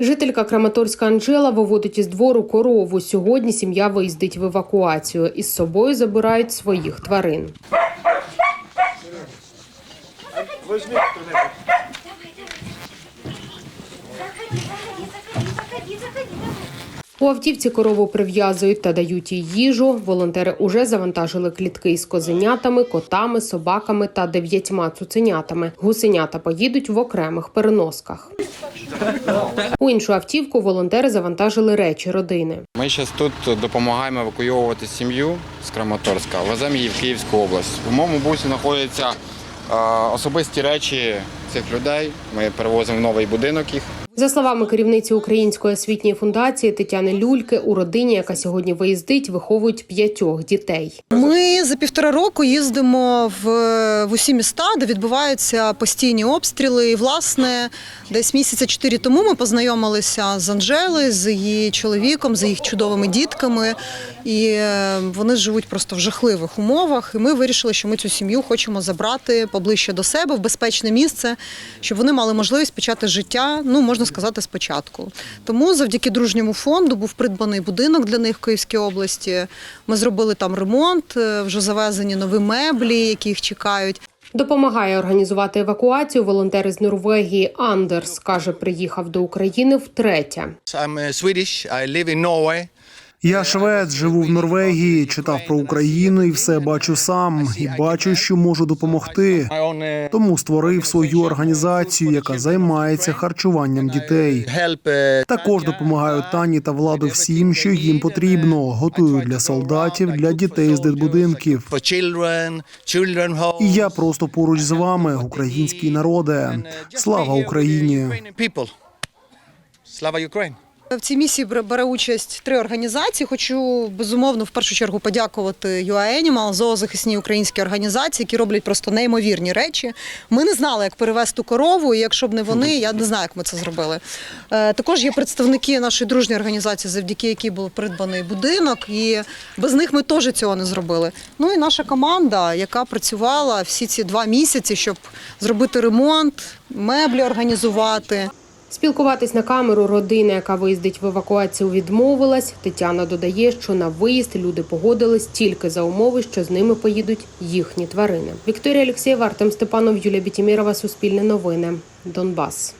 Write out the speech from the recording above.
Жителька Краматорська Анжела виводить із двору корову. Сьогодні сім'я виїздить в евакуацію. Із собою забирають своїх тварин. Заходи, давай. У автівці корову прив'язують та дають їй їжу. Волонтери уже завантажили клітки із козенятами, котами, собаками та дев'ятьма цуценятами. Гусенята поїдуть в окремих переносках. У іншу автівку волонтери завантажили речі родини. Ми зараз тут допомагаємо евакуйовувати сім'ю з Краматорська, веземо її в Київську область. У моєму бусі знаходяться е, особисті речі цих людей. Ми перевозимо в новий будинок їх. За словами керівниці Української освітньої фундації Тетяни Люльки, у родині, яка сьогодні виїздить, виховують п'ятьох дітей. Ми за півтора року їздимо в, в усі міста, де відбуваються постійні обстріли. І, власне, десь місяця чотири тому ми познайомилися з Анжелою, з її чоловіком, з їх чудовими дітками. І е, вони живуть просто в жахливих умовах. І ми вирішили, що ми цю сім'ю хочемо забрати поближче до себе в безпечне місце, щоб вони мали можливість почати життя, ну можна сказати, спочатку. Тому завдяки дружньому фонду був придбаний будинок для них в Київській області. Ми зробили там ремонт, е, вже завезені нові меблі, які їх чекають. Допомагає організувати евакуацію волонтер із Норвегії Андерс. каже, приїхав до України втретє. I'm uh, Swedish. I live in Norway. Я швед, живу в Норвегії, читав про Україну і все бачу сам. І бачу, що можу допомогти. Тому створив свою організацію, яка займається харчуванням дітей. Також допомагаю Тані та владу всім, що їм потрібно. Готую для солдатів, для дітей з дитбудинків. І я просто поруч з вами, український народе. Слава Україні! Ukrainian people. В цій місії бере- участь три організації. Хочу безумовно в першу чергу подякувати UA Animal, зоозахисній українській організації, які роблять просто неймовірні речі. Ми не знали, як перевезти корову, і якщо б не вони, я не знаю, як ми це зробили. Е, Також є представники нашої дружньої організації, завдяки якій був придбаний будинок, і без них ми теж цього не зробили. Ну і наша команда, яка працювала всі ці два місяці, щоб зробити ремонт, меблі організувати. Спілкуватись на камеру родина, яка виїздить в евакуацію, відмовилась. Тетяна додає, що на виїзд люди погодились тільки за умови, що з ними поїдуть їхні тварини. Вікторія Олексєєва, Артем Степанов, Юлія Бітімірова, Суспільне новини, Донбас.